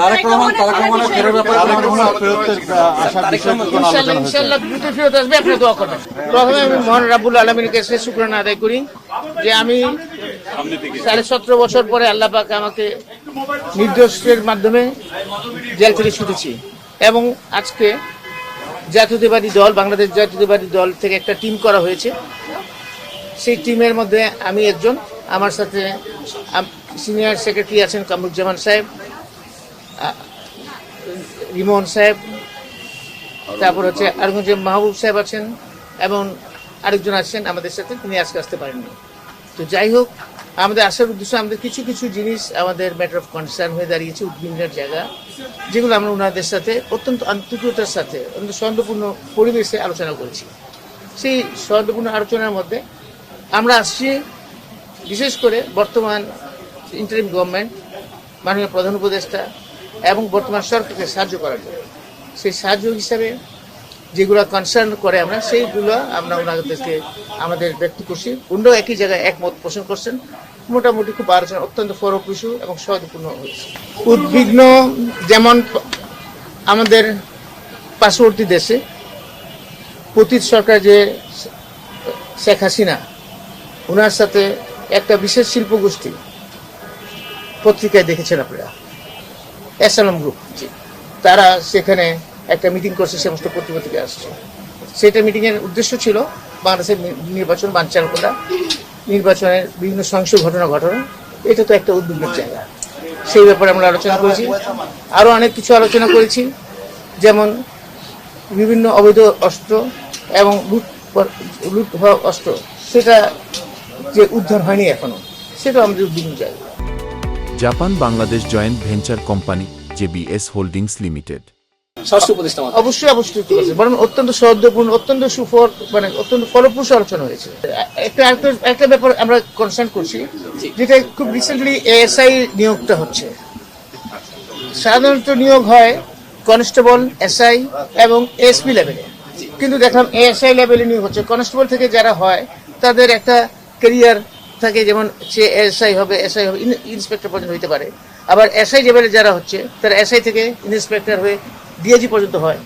তারেক রহমান তারেক রহমানের ফেরার ব্যাপারে তারেক রহমান ফেরতের আলোচনা হয়েছে? ইনশাল্লাহ দ্রুত ফেরত আসবে আপনি দোয়া করবেন। প্রথমে আমি মহান রাবুল আলমীর কাছে শুক্রানা আদায় করি যে আমি সাড়ে সতেরো বছর পরে আল্লাহ পাক আমাকে নির্দোষের মাধ্যমে জেল থেকে ছুটেছি। এবং আজকে জাতীয়তাবাদী দল বাংলাদেশ জাতীয়তাবাদী দল থেকে একটা টিম করা হয়েছে। সেই টিমের মধ্যে আমি একজন। আমার সাথে সিনিয়র সেক্রেটারি আছেন কামরুজ্জামান সাহেব। রিমন সাহেব, তারপর হচ্ছে আরেকজন মাহবুব সাহেব আছেন এবং আরেকজন আছেন আমাদের সাথে, তিনি আজকে আসতে পারেননি। তো যাই হোক, আমাদের আসার উদ্দেশ্য আমাদের কিছু কিছু জিনিস আমাদের ম্যাটার অফ কনসার্ন হয়ে দাঁড়িয়েছে উদ্বিগ্নের জায়গা, যেগুলো আমরা ওনাদের সাথে অত্যন্ত আন্তরিকতার সাথে, অত্যন্ত সৌন্দর্যপূর্ণ পরিবেশে আলোচনা করেছি। সেই সৌন্দর্যপূর্ণ আলোচনার মধ্যে আমরা আসছি বিশেষ করে বর্তমান ইন্টারিম গভর্নমেন্ট মাননীয় প্রধান উপদেষ্টা এবং বর্তমান সরকারকে সাহায্য করার জন্য। সেই সাহায্য হিসাবে যেগুলো কনসার্ন করে আমরা, সেইগুলো আমরা ওনাদেরকে, আমাদের ব্যক্ত করছি অন্যও একই জায়গায় একমত পোষণ করছেন। মোটামুটি খুব আলোচনা, অত্যন্ত ফলপ্রসূ এবং সহজপূর্ণ হয়েছে। উদ্বিগ্ন যেমন আমাদের পার্শ্ববর্তী দেশে পতীত সরকার যে শেখ হাসিনা ওনার সাথে একটা বিশেষ শিল্প গোষ্ঠী পত্রিকায় দেখেছেন আপনারা। এসালাম গ্রুপ তারা সেখানে একটা মিটিং করছে সমস্ত পত্রিকা আসছে। সেটা মিটিংয়ের উদ্দেশ্য ছিল বাংলাদেশের নির্বাচন বানচাল করা নির্বাচনের বিভিন্ন সহিংস ঘটনা। ঘটনা এটা তো একটা উদ্বিগ্নের জায়গা। সেই ব্যাপারে আমরা আলোচনা করেছি। আরও অনেক কিছু আলোচনা করেছি। যেমন বিভিন্ন অবৈধ অস্ত্র এবং লুট লুট হওয়া অস্ত্র সেটা যে উদ্ধার হয়নি এখনও সেটা আমাদের উদ্বিগ্ন জায়গা। Japan Bangladesh joint venture company JBS holdings limited. স্বাস্থ্য উপদেষ্টা অবশ্যই অবশ্যই ঠিক আছে। বরং অত্যন্ত সৌহার্দ্যপূর্ণ অত্যন্ত সুফল মানে অত্যন্ত ফলপ্রসূ আলোচনা হয়েছে। একটা একটা- একটা ব্যাপার আমরা কনসার্ন করছি যেটা খুব রিসেন্টলি এএসআই নিয়োগটা হচ্ছে। সাধারণত নিয়োগ হয় কনস্টেবল এসআই এবং এসপি লেভেলে কিন্তু দেখলাম এএসআই লেভেলে নিয়োগ হচ্ছে। কনস্টেবল থেকে যারা হয় তাদের একটা ক্যারিয়ার থাকে যেমন সে এসআই হবে এসআই হবে ইন্সপেক্টর পর্যন্ত হইতে পারে আবার এসআই লেভেলে যারা হচ্ছে তারা এসআই থেকে ইন্সপেক্টর হয়ে ডিআইজি পর্যন্ত হয়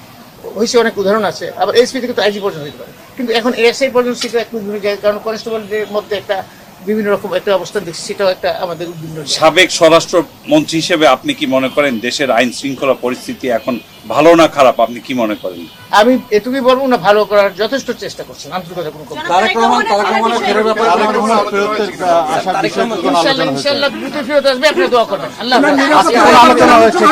হয়েছে অনেক উদাহরণ আছে আবার এসপি থেকে তো আইজি পর্যন্ত হইতে পারে কিন্তু এখন এসআই পর্যন্ত সেটা একটু কারণ কনস্টেবলদের মধ্যে একটা বিভিন্ন রকম একটা অবস্থান দেখছি সেটাও একটা আমাদের উদ্বিগ্ন সাবেক স্বরাষ্ট্র মন্ত্রী হিসেবে আপনি কি মনে করেন দেশের আইন শৃঙ্খলা পরিস্থিতি এখন ভালো না খারাপ আপনি কি মনে করেন আমি এটুকুই বলব না ভালো করার যথেষ্ট চেষ্টা করছেন আন্তরিকতা কোনো ইনশাল্লাহ দ্রুত ফেরত আসবে আপনি দোয়া করবেন আল্লাহ। আলোচনা হয়েছে?